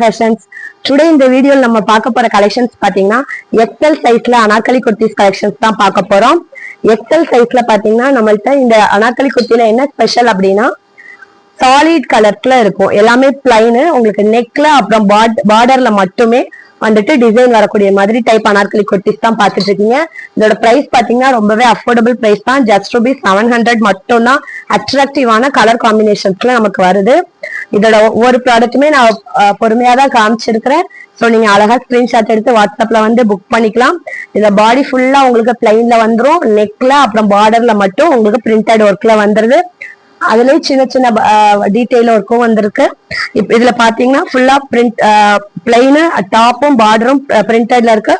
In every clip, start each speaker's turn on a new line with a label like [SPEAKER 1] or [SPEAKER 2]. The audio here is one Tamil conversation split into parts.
[SPEAKER 1] ஃபேஷன்ஸ் டுடே இந்த வீடியோவில் நம்ம பார்க்க போற கலெக்ஷன்ஸ் பாத்தீங்கன்னா எக்ஸல் சைஸ்ல அனார்கலி குர்த்திஸ் கலெக்ஷன்ஸ் தான் பார்க்க போறோம். எக்ஸல் சைஸ்ல பாத்தீங்கன்னா நம்மள்ட்ட இந்த அனார்கலி குர்த்தில என்ன ஸ்பெஷல் அப்படின்னா சாலிட் கலர்ஸ்ல இருக்கும். எல்லாமே பிளைனு உங்களுக்கு நெக்ல அப்புறம் பார்டர்ல மட்டுமே வந்துட்டு டிசைன் வரக்கூடிய மாதிரி டைப் அனார்கலி குர்த்திஸ் தான் பார்த்துட்டு இருக்கீங்க இதோட பிரைஸ் பாத்தீங்கன்னா ரொம்பவே அஃபோர்டபுள் பிரைஸ் தான். ஜஸ்ட் ருபி செவன் ஹண்ட்ரட் மட்டும் தான் அட்ராக்டிவான கலர் காம்பினேஷன்ஸ்ல நமக்கு வருது. இதோட ஒவ்வொரு ப்ராடக்ட்டுமே நான் பொறுமையா தான் காமிச்சிருக்கிறேன். ஸோ நீங்க அழகா ஸ்கிரீன்ஷாட் எடுத்து வாட்ஸ்அப்ல வந்து புக் பண்ணிக்கலாம். இந்த பாடி ஃபுல்லா உங்களுக்கு பிளைன்ல வந்துடும் நெக்ல அப்புறம் பார்டர்ல மட்டும் உங்களுக்கு பிரிண்டட் ஒர்க்ல வந்துருது. அதுலயே சின்ன சின்ன டீட்டெயில் ஒர்க்கும் வந்திருக்கு. இதுல பாத்தீங்கன்னா ஃபுல்லா பிரிண்ட் பிளைனு டாப்பும் பார்டரும் பிரிண்டட்ல இருக்கு.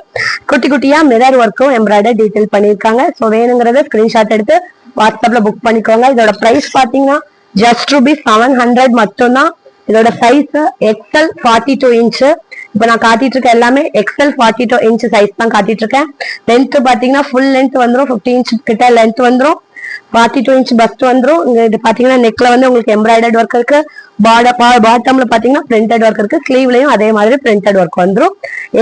[SPEAKER 1] குட்டி குட்டியா மிரர் ஒர்க்கும் எம்ப்ராய்டர் டீட்டெயில் பண்ணியிருக்காங்க. ஸோ வேணுங்கிறத ஸ்கிரீன்ஷாட் எடுத்து வாட்ஸ்அப்ல புக் பண்ணிக்கோங்க. இதோட பிரைஸ் பாத்தீங்கன்னா ஜஸ்ட் ருபி செவன் ஹண்ட்ரட் மட்டும்தான். இதோட size XL forty two inch இப்போ நான் காட்டிட்டு இருக்கேன் எல்லாமே XL forty two inch size தான் காட்டிட்டு இருக்கேன். லென்த் பாத்தீங்கன்னா ஃபுல் லென்த் வந்துடும் ஃபிஃப்டி இன்ச் கிட்ட லென்த் வந்துடும் ஃபார்ட்டி டூ இன்ச் பஸ்ட் வந்துரும். இங்க இது பாத்தீங்கன்னா நெக்ல வந்து உங்களுக்கு எம்ப்ராய்டர்ட் ஒர்க் இருக்கு. பாட பாட்டம்ல பாத்தீங்கன்னா பிரிண்டட் ஒர்க் இருக்கு. ஸ்லீவ்லையும் அதே மாதிரி பிரிண்டட் ஒர்க் வந்துரும்.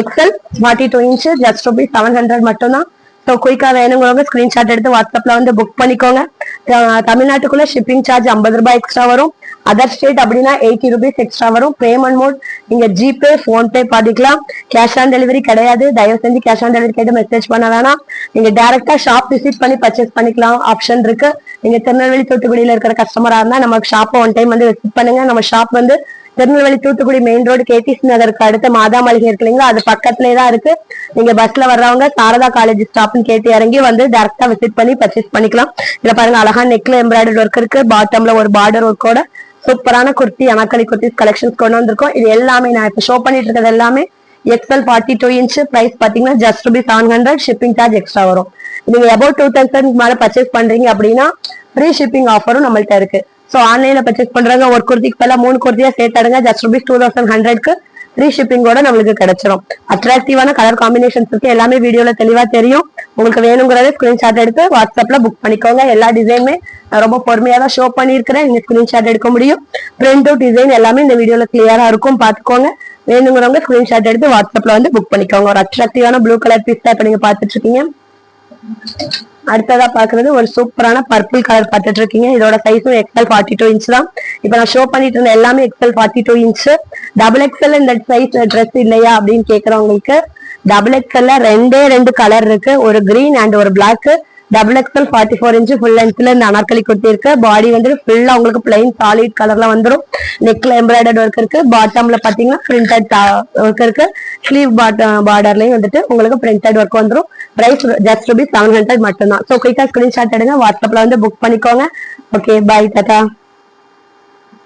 [SPEAKER 1] XL forty two inch just rupee seven hundred மட்டும் தான் ஸோ குயிக்கா வேணுங்கிறவங்க ஸ்கிரீன்ஷாட் எடுத்து வாட்ஸ்அப்ல வந்து புக் பண்ணிக்கோங்க. தமிழ்நாட்டுக்குள்ளே தமிழ்நாட்டுக்குள்ள ஷிப்பிங் சார்ஜ் ஐம்பது ரூபாய் எக்ஸ்ட்ரா வரும். அதர் ஸ்டேட் அப்படின்னா எயிட்டி ருபீஸ் எக்ஸ்ட்ரா வரும். பேமெண்ட் மோட் நீங்க ஜிபே போன்பே பண்ணிக்கலாம் கேஷ் ஆன் டெலிவரி கிடையாது. தயவு செஞ்சு கேஷ் ஆன் டெலிவரி கேட்டு மெசேஜ் பண்ண வேணாம். நீங்க டைரக்டா ஷாப் விசிட் பண்ணி பர்ச்சேஸ் பண்ணிக்கலாம். ஆப்ஷன் இருக்கு. நீங்க திருநெல்வேலி தூத்துக்குடியில இருக்கிற கஸ்டமரா இருந்தா நம்ம ஷாப்பை ஒன் டைம் வந்து விசிட் பண்ணுங்க. நம்ம ஷாப் வந்து Tirunelveli Thoothukudi main road KTC நகருக்கு அடுத்த மாதா மளிகை இருக்கு இல்லைங்களா? அது பக்கத்துலேயே தான் இருக்கு. நீங்க பஸ்ல வர்றவங்க சாரதா காலேஜ் ஸ்டாப்னு கேட்டு இறங்கி வந்து டேரக்டா விசிட் பண்ணி பர்ச்சேஸ் பண்ணிக்கலாம். இதுல பாருங்க அழகா நெக்ல எம்ப்ராய்டரி ஒர்க் இருக்கு. பாட்டம்ல ஒரு பார்டர் ஒர்க்கோட சூப்பரான குர்த்தி அனாக்கலி குர்த்திஸ் கலெக்ஷன்ஸ் கொண்டு வந்திருக்கோம். இது எல்லாமே நான் இப்ப ஷோ பண்ணிட்டு இருக்கிறது எல்லாமே XL forty two inch price பாத்தீங்கன்னா just rupee seven hundred shipping charge extra வரும். நீங்க அபவுட் டூ தௌசண்ட் மேல பர்ச்சேஸ் பண்றீங்க அப்படின்னா ஃப்ரீ ஷிப்பிங் ஆஃபரும் நம்மள்ட்ட இருக்கு. ஸோ ஆன்லைன்ல பர்ச்சேஸ் பண்றவங்க ஒரு குர்த்திக்கு பதிலா மூணு குர்த்தியா சேர்த்தாடுங்க. ஜஸ்ட் ருபீஸ் டூ தௌசண்ட் ஹண்ட்ரட்க்கு ஃப்ரீ ஷிப்பிங்கோட நம்மளுக்கு கிடைச்சிரும். அட்ராக்டிவான கலர் காம்பினேஷன்ஸ் இருக்கு. எல்லாமே வீடியோல தெளிவா தெரியும். உங்களுக்கு வேணுங்கிறத ஸ்கிரீன்ஷாட் எடுத்து வாட்ஸ்அப்ல புக் பண்ணிக்கோங்க. எல்லா டிசைனுமே நான் ரொம்ப பொறுமையா தான் ஷோ பண்ணியிருக்கிறேன். நீங்க ஸ்கிரீன்ஷாட் எடுக்க முடியும். பிரிண்ட் அவுட் டிசைன் எல்லாமே இந்த வீடியோல கிளியரா இருக்கும். பாத்துக்கோங்க வேணுங்கிறவங்க ஸ்கிரீன்ஷாட் எடுத்து வாட்ஸ்அப்ல வந்து புக் பண்ணிக்கோங்க. ஒரு அட்ராக்டிவான ப்ளூ கலர் பீஸ் தான் இப்ப நீங்க பாத்துட்டு இருக்கீங்க. அடுத்ததா பாக்குறது ஒரு சூப்பரான பர்பிள் கலர் பார்த்துட்டு இருக்கீங்க இதோட சைஸும் எக்ஸ்எல் ஃபார்ட்டி டூ இன்ச் தான். இப்ப நான் ஷோ பண்ணிட்டு இருந்த எல்லாமே XL forty two inch double XL இந்த சைஸ் ட்ரெஸ் இல்லையா அப்படின்னு கேக்குறவங்களுக்கு டபுள் எக்ஸ்எல்ல ரெண்டே ரெண்டு கலர் இருக்கு. ஒரு கிரீன் அண்ட் ஒரு black double XL forty four inch full லென்த்ல இந்த அனார்கலி குர்த்தி இருக்கு. பாடி வந்து ஃபுல்லா உங்களுக்கு பிளைன் சாலிட் கலர்ல வந்துடும் நெக்ல எம்ப்ராய்டர்ட் ஒர்க் இருக்கு. பாட்டம்ல பாத்தீங்கன்னா பிரிண்டட் ஒர்க் uh, இருக்கு. ஸ்லீவ் பாட்டம் பார்டர்லயும் வந்துட்டு உங்களுக்கு பிரிண்டட் ஒர்க் வந்துரும். Price just rupee seven hundred மட்டும்தான். ஸோ குயிக்காக ஸ்கிரீன்ஷாட் எடுங்க. வாட்ஸ்அப்பில் வந்து புக் பண்ணிக்கோங்க. Okay bye tata